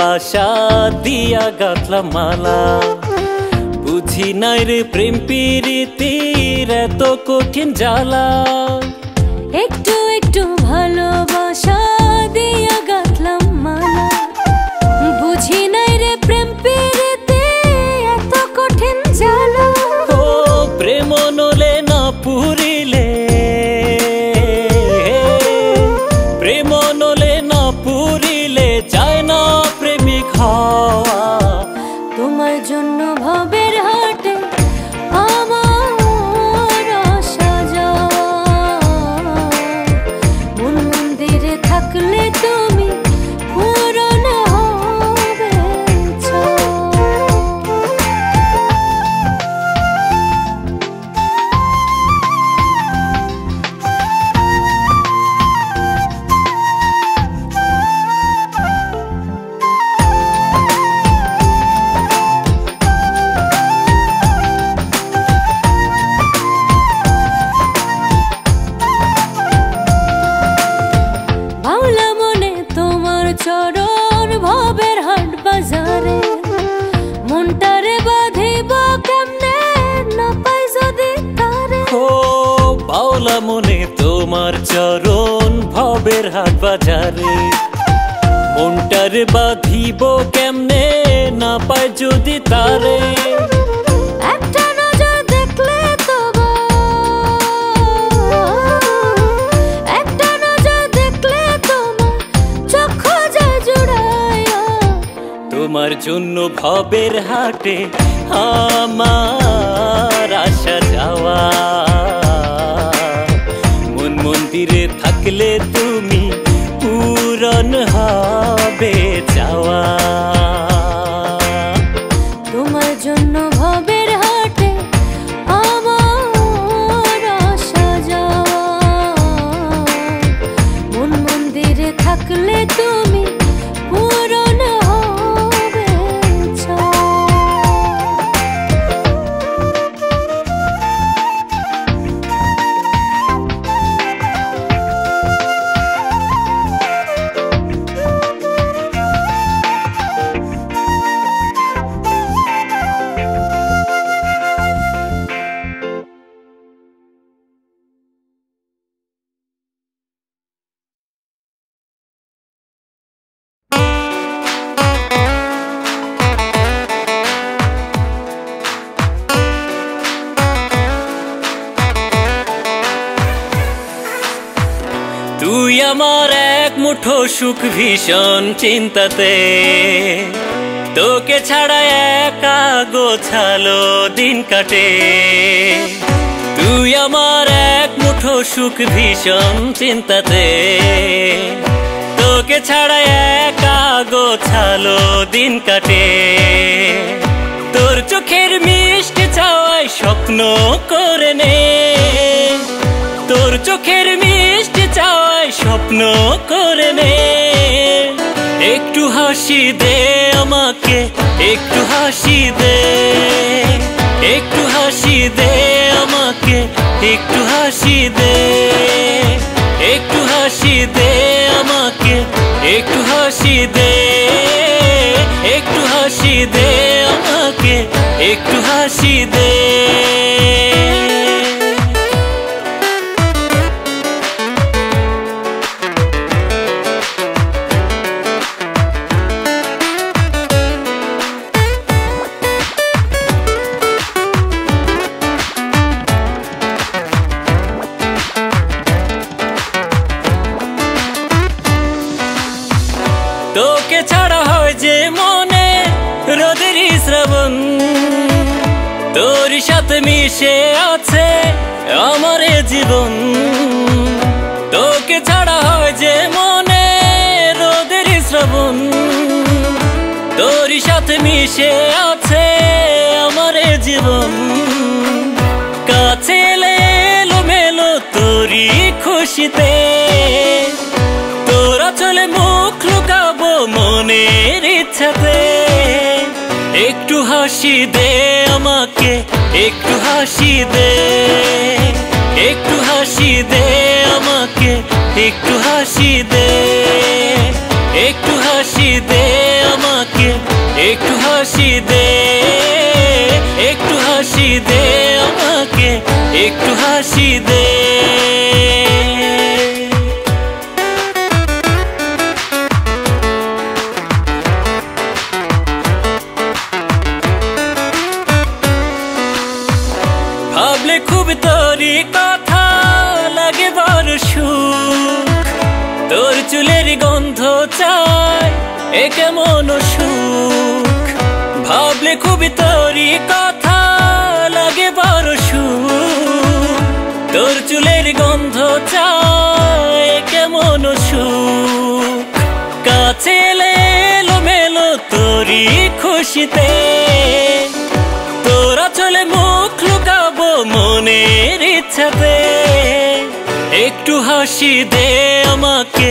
ভালোবাসা দিয়া গাতলা মালা। বুঝি নাই রে প্রেম প্রীতির এত কঠিন জ্বালা। একটু একটু ভালোবাসা দিয়া গাঁথলাম মালা। বুঝি নাই রে প্রেম থাকলে তুমি না পাই যদি ও বাউলা মনে তোমার চরণ, ভবের হাট বাজারে। মনটার বাঁধিব কেমনে? না পায় যদি তারে। তোমার জন্য ভবের হাটে আমার আসা যাওয়া। মন মন্দিরে থাকলে তুমি পূরণ হবে যাওয়া। আমার এক মুঠো সুখ ভীষণ চিন্তাতে। তোকে ছাড়া একা গোছালো দিন কাটে। তুই আমার এক মুঠো সুখ ভীষণ চিন্তাতে। তোকে ছাড়া একা গোছালো দিন কাটে। তোর চোখের মিষ্টি চাওয়ায় স্বপ্ন করে নে। স্বপ্ন করে নে একটু হাসি দে আমাকে, একটু হাসি দে। একটু হাসি দে আমাকে, একটু হাসি দে। একটু হাসি দে আমাকে, একটু হাসি দে। একটু হাসি দে আমাকে, একটু হাসি দে। তোর সাথে মিশে আছে আমার জীবন। কাছে এলো মেলো তোরই খুশিতে। তোরা চলে মুখ লুকাবো মনের ইচ্ছাতে। একটু হাসি দে আমাকে, একটু হাসি দে। একটু হাসি দে আমাকে, একটু হাসি দে। দে, একটু হাসি দে আমাকে, একটু হাসি দে। ভাবলে খুব তোরই কথা, লাগে বড় সুখ। তোর চুলের গন্ধ চাই, এ কেমন সুখ খুব তোরই কথা, লাগে বড় সুখ তোর চুলের গন্ধ এ কেমন সুখ। কাছে এলো মেলো তোরই খুশিতে। তোরা চলে মুখ লুকাবো মনের ইচ্ছাতে। একটু হাসি দে আমাকে,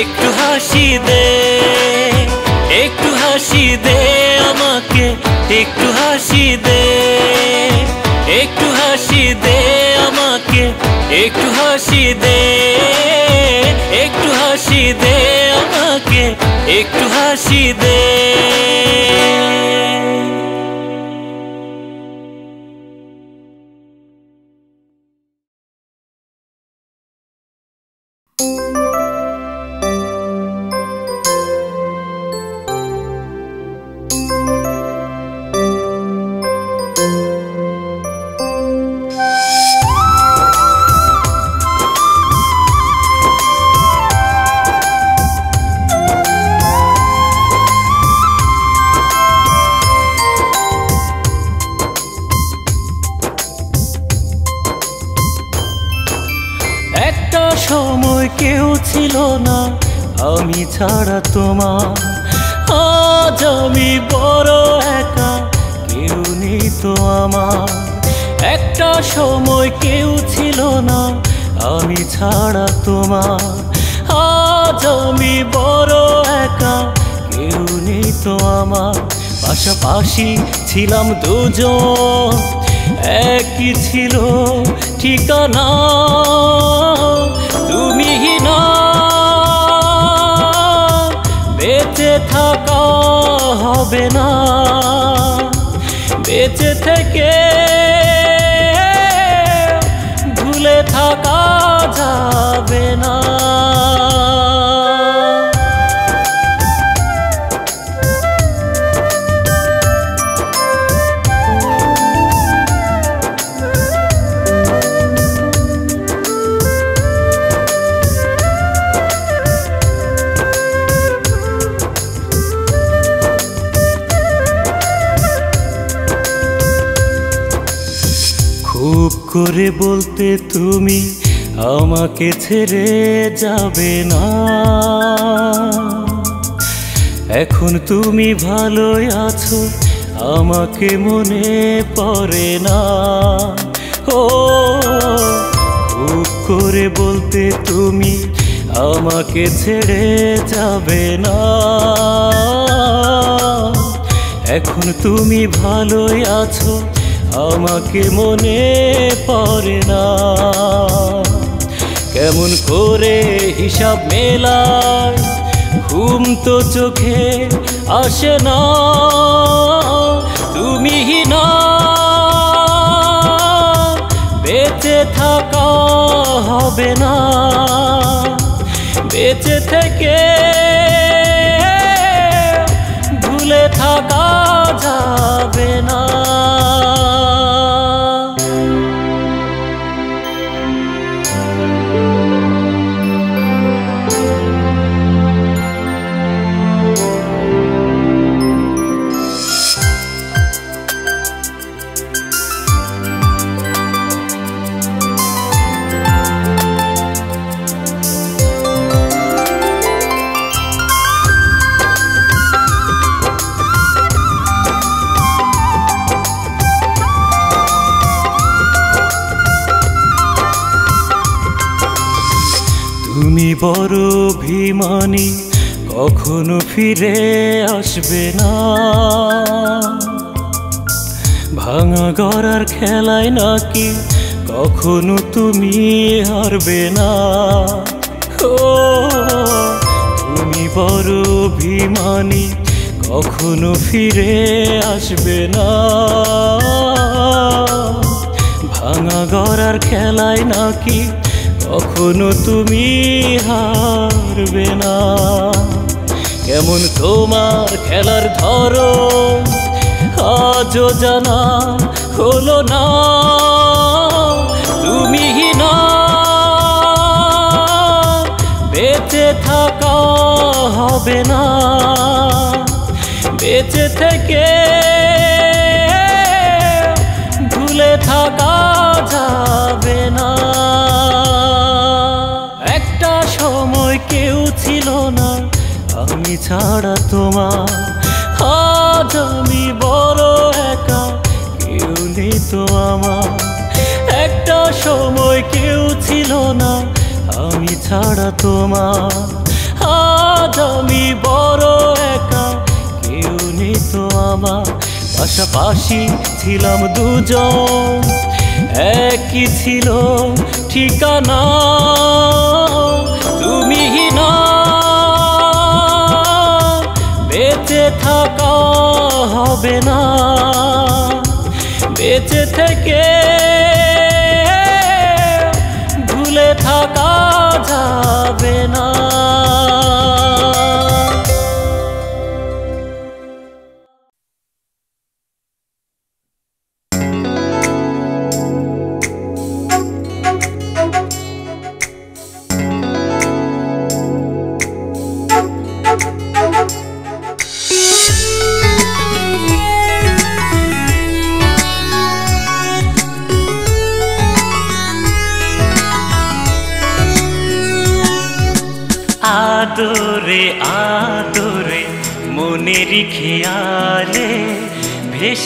একটু হাসি দে। একটু হাসি দে আমাকে, একটু হাসি দে। একটু হাসি দে আমাকে, একটু হাসি দে। একটু হাসি দে আমাকে, একটু হাসি দে। একটা কেউ তো আমার। একটা সময় কেউ ছিল না, আমি ছাড়া তোমার। আজ আমি বড় একা, কেউ নেই তো আমার। পাশাপাশি ছিলাম দুজন, একই ছিল ঠিকানা। তুমি না, বেঁচে থাকা হবে না। বেঁচে থেকে ভুলে থাকা যাবে না। বলতে তুমি আমাকে ছেড়ে যাবে না। এখন তুমি ভালোই আছো, আমাকে মনে পড়ে না। ও, খুব করে বলতে তুমি আমাকে ছেড়ে যাবে না। এখন তুমি ভালোই আছো আমাকে মনে পড়ে না। কেমন করে হিসাব মেলায়, ঘুম তো চোখে আসে না। তুমি না বেঁচে থাকা হবে না। বেঁচে থেকে তুমি বড় অভিমানী, কখনো ফিরে আসবে না। ভাঙা গড়ার খেলায় নাকি কখনো তুমি হারবে না। তুমি বড় অভিমানী, কখনো ফিরে আসবে না। ভাঙা গড়ার খেলায় নাকি কখনো তুমি হারবে না। কেমন তোমার খেলার ধরো আজও জানা হলো না। তুমি না বেঁচে থাকা হবে না। বেঁচে থেকে ছিল না, আমি ছাড়া তোমার। আজ আমি বড় একা, কেউ নেই তো আমার। একটা সময় কেউ ছিল না, আমি ছাড়া তোমার। আজ আমি বড় একা, কেউ নেই তো আমার। পাশাপাশি ছিলাম দুজন, একই ছিল ঠিকানা। তুমি না থাকা হবে না। বেঁচে থেকে ভুলে থাকা যাবে না।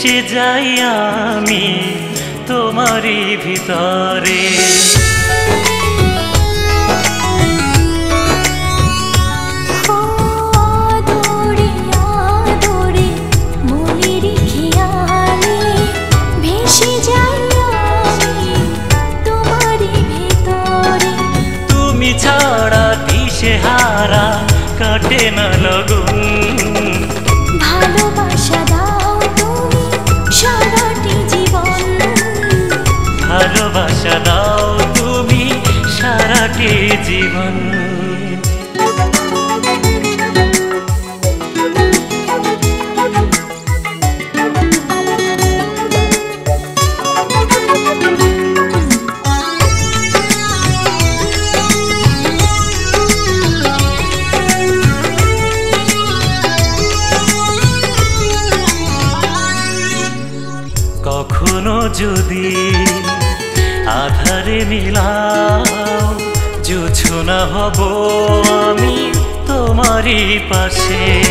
ভেসে যাই আমি। হব আমি তোমারই পাশে।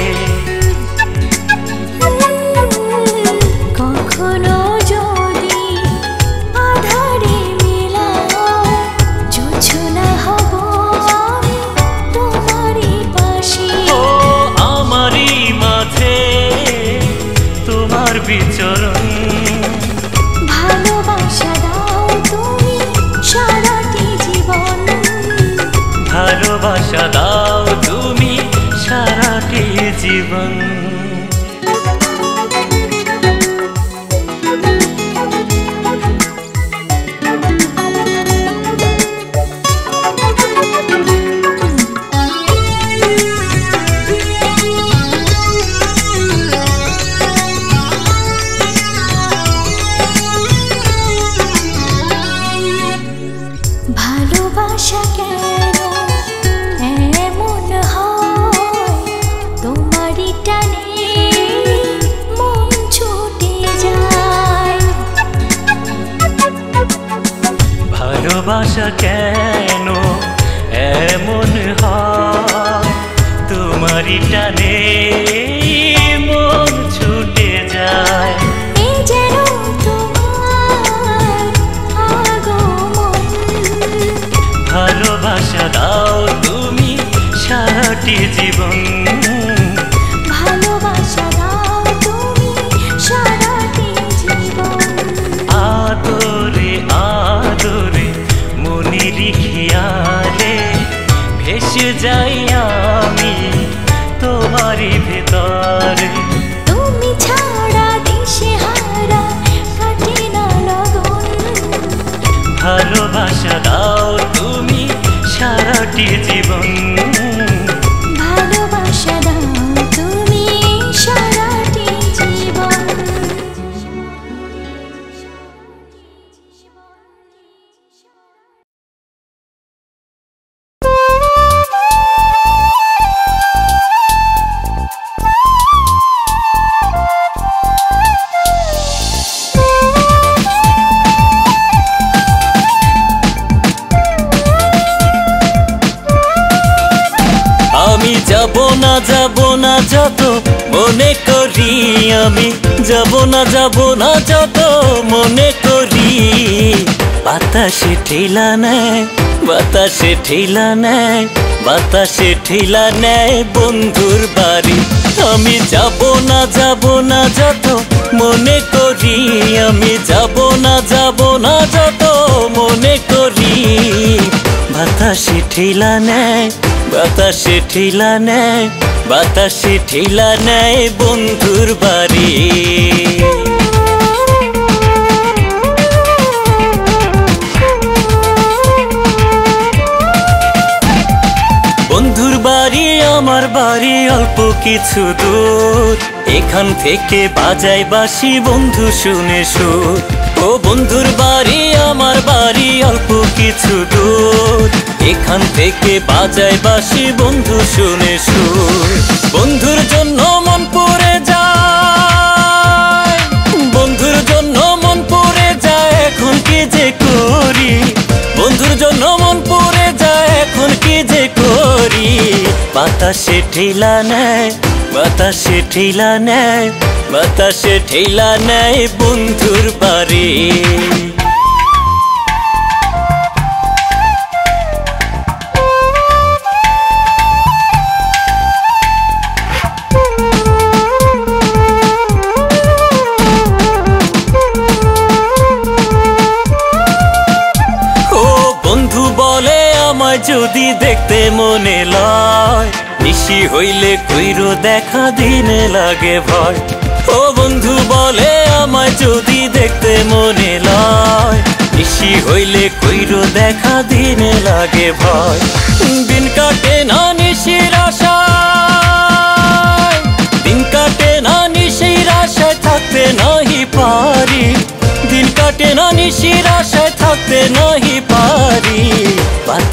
ভালোবাসা কেন? এমন হয় তোমারই টানে মন ছুটে যায়। ভালোবাসা দাও তুমি সারাটি জীবন। না যাব না যত মনে করি। বাতাসে ঠেলা নেয়, বাতাসে ঠেলা নেয়, বাতাসে ঠেলা নেয় বন্ধুর বাড়ি। আমি যাব না যাব না যত মনে করি, আমি যাব না যাব না যত মনে বাতাসে ঠেলা নেয়, বাতাসে ঠেলা নেয়, বাতাসে ঠেলা নেয় বন্ধুর বাড়ি। বন্ধুর বাড়ি, আমার বাড়ি অল্প কিছু দূর। এখান থেকে বাজাই বাসি বন্ধু শুনে সুর। ও বন্ধুর বাড়ি, আমার কিছু দূর। এখান থেকে বাজাই বাসি বন্ধু, শুনে সুর। বন্ধুর জন্য মন পড়ে যায়। বন্ধুর জন্য মন পড়ে যায়, এখন কি যে করি? বন্ধুর জন্য মন পড়ে যায়, এখন কি যে করি? বাতাসে ঠেলা নেয়, বাতাসে ঠেলা নেয়, বাতাসে ঠেলা নেয় বন্ধুর বাড়ি। নিশি হইলে কইরো দেখা দিনে লাগে ভয়। ও বন্ধু, বলে আমায় যদি দেখতে মনে লয়। নিশি হইলে কইরো দেখা দিনে লাগে ভয়। দিন কাটে না নিশির আশায়। দিন কাটে না নিশির আশায় থাকতে নাহি পারি। দিন কাটে না নিশির আশায় থাকতে নাহি পারি।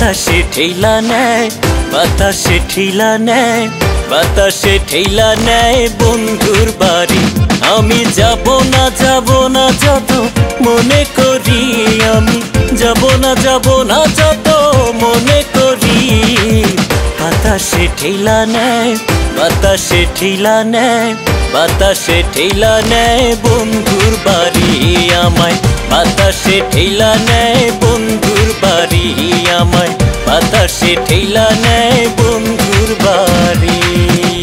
বাতাসে ঠেলা নেয়, বাতাসে ঠেলা নেয়, বাতাসে ঠেলা নেয় বন্ধুর বাড়ি। আমি যাব না যাব না, যত মনে করি আমি। যাব না যাব না, যত মনে করি। বাতাসে ঠেলা নেয়, বাতাসে ঠেলা নেয়, বাতাসে ঠেলা নেয় বন্ধুর বাড়ি আমায়। বাতাসে ঠেলা নেয় বন্ধুর বাড়ি। আমায় বাতাসে ঠেলা নেয় বন্ধুর বাড়ি।